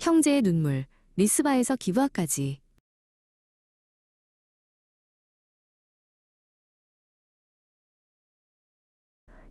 형제의 눈물, 리스바에서 기부하까지.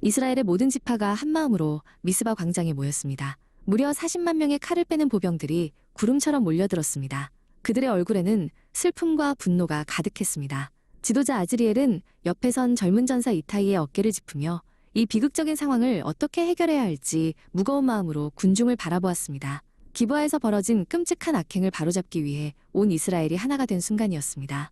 이스라엘의 모든 지파가 한마음으로 미스바 광장에 모였습니다. 무려 40만 명의 칼을 빼는 보병들이 구름처럼 몰려들었습니다. 그들의 얼굴에는 슬픔과 분노가 가득했습니다. 지도자 아즈리엘은 옆에 선 젊은 전사 이타이의 어깨를 짚으며 이 비극적인 상황을 어떻게 해결해야 할지 무거운 마음으로 군중을 바라보았습니다. 기부하에서 벌어진 끔찍한 악행을 바로잡기 위해 온 이스라엘이 하나가 된 순간이었습니다.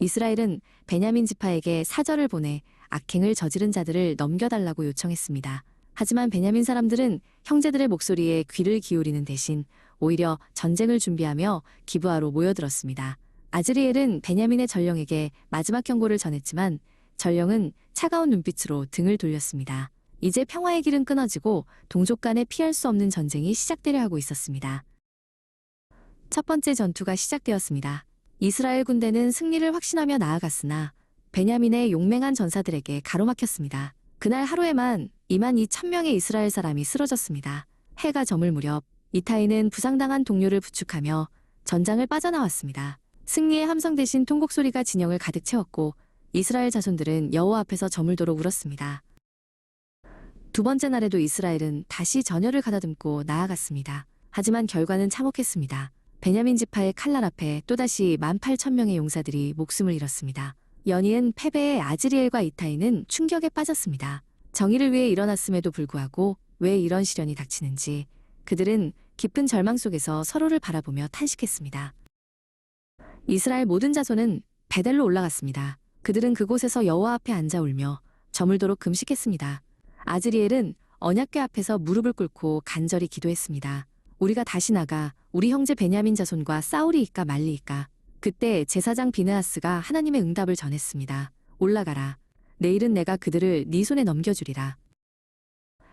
이스라엘은 베냐민 지파에게 사절을 보내 악행을 저지른 자들을 넘겨달라고 요청했습니다. 하지만 베냐민 사람들은 형제들의 목소리에 귀를 기울이는 대신 오히려 전쟁을 준비하며 기부하로 모여들었습니다. 아즈리엘은 베냐민의 전령에게 마지막 경고를 전했지만 전령은 차가운 눈빛으로 등을 돌렸습니다. 이제 평화의 길은 끊어지고 동족 간에 피할 수 없는 전쟁이 시작되려 하고 있었습니다. 첫 번째 전투가 시작되었습니다. 이스라엘 군대는 승리를 확신하며 나아갔으나 베냐민의 용맹한 전사들에게 가로막혔습니다. 그날 하루에만 2만 2천 명의 이스라엘 사람이 쓰러졌습니다. 해가 저물 무렵 이타이는 부상당한 동료를 부축하며 전장을 빠져나왔습니다. 승리의 함성 대신 통곡 소리가 진영을 가득 채웠고 이스라엘 자손들은 여호와 앞에서 저물도록 울었습니다. 두 번째 날에도 이스라엘은 다시 전열을 가다듬고 나아갔습니다. 하지만 결과는 참혹했습니다. 베냐민 지파의 칼날 앞에 또다시 18,000명의 용사들이 목숨을 잃었습니다. 연이은 패배의 아즈리엘과 이타이는 충격에 빠졌습니다. 정의를 위해 일어났음에도 불구하고 왜 이런 시련이 닥치는지 그들은 깊은 절망 속에서 서로를 바라보며 탄식했습니다. 이스라엘 모든 자손은 베델로 올라갔습니다. 그들은 그곳에서 여호와 앞에 앉아 울며 저물도록 금식했습니다. 아즈리엘은 언약궤 앞에서 무릎을 꿇고 간절히 기도했습니다. 우리가 다시 나가 우리 형제 베냐민 자손과 싸우리이까 말리이까. 그때 제사장 비느하스가 하나님의 응답을 전했습니다. 올라가라. 내일은 내가 그들을 네 손에 넘겨주리라.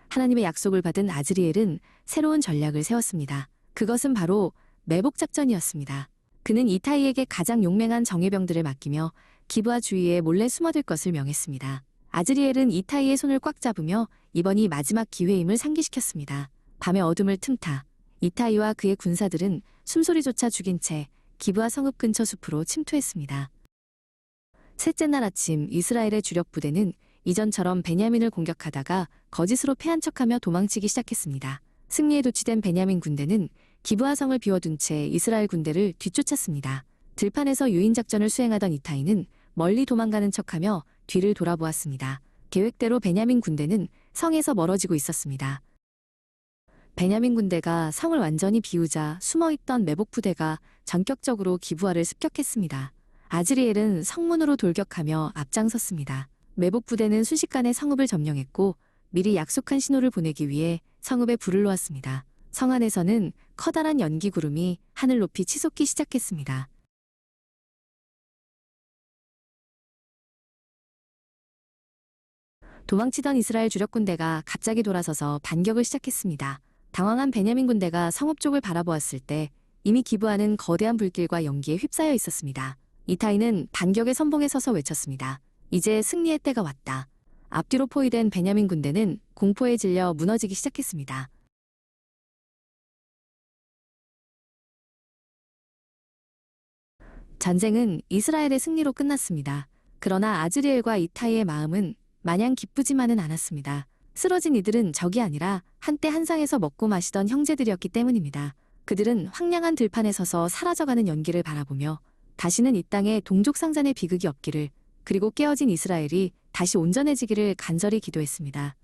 하나님의 약속을 받은 아즈리엘은 새로운 전략을 세웠습니다. 그것은 바로 매복 작전이었습니다. 그는 이타이에게 가장 용맹한 정예병들을 맡기며 기부하 주위에 몰래 숨어들 것을 명했습니다. 아즈리엘은 이타이의 손을 꽉 잡으며 이번이 마지막 기회임을 상기시켰습니다. 밤의 어둠을 틈타 이타이와 그의 군사들은 숨소리조차 죽인 채 기부하 성읍 근처 숲으로 침투했습니다. 셋째 날 아침 이스라엘의 주력 부대는 이전처럼 베냐민을 공격하다가 거짓으로 패한 척하며 도망치기 시작했습니다. 승리에 도취된 베냐민 군대는 기부하 성을 비워둔 채 이스라엘 군대를 뒤쫓았습니다. 들판에서 유인 작전을 수행하던 이타이는 멀리 도망가는 척하며 뒤를 돌아보았습니다. 계획대로 베냐민 군대는 성에서 멀어지고 있었습니다. 베냐민 군대가 성을 완전히 비우자 숨어있던 매복 부대가 전격적으로 기부하를 습격했습니다. 아즈리엘은 성문으로 돌격하며 앞장섰습니다. 매복 부대는 순식간에 성읍을 점령했고 미리 약속한 신호를 보내기 위해 성읍에 불을 놓았습니다. 성 안에서는 커다란 연기 구름이 하늘 높이 치솟기 시작했습니다. 도망치던 이스라엘 주력 군대가 갑자기 돌아서서 반격을 시작했습니다. 당황한 베냐민 군대가 성읍 쪽을 바라보았을 때 이미 기부하는 거대한 불길과 연기에 휩싸여 있었습니다. 이타이는 반격의 선봉에 서서 외쳤습니다. 이제 승리의 때가 왔다. 앞뒤로 포위된 베냐민 군대는 공포에 질려 무너지기 시작했습니다. 전쟁은 이스라엘의 승리로 끝났습니다. 그러나 아즈리엘과 이타이의 마음은 마냥 기쁘지만은 않았습니다. 쓰러진 이들은 적이 아니라 한때 한상에서 먹고 마시던 형제들이었기 때문입니다. 그들은 황량한 들판에 서서 사라져가는 연기를 바라보며 다시는 이 땅에 동족 상잔의 비극이 없기를 그리고 깨어진 이스라엘이 다시 온전해지기를 간절히 기도했습니다.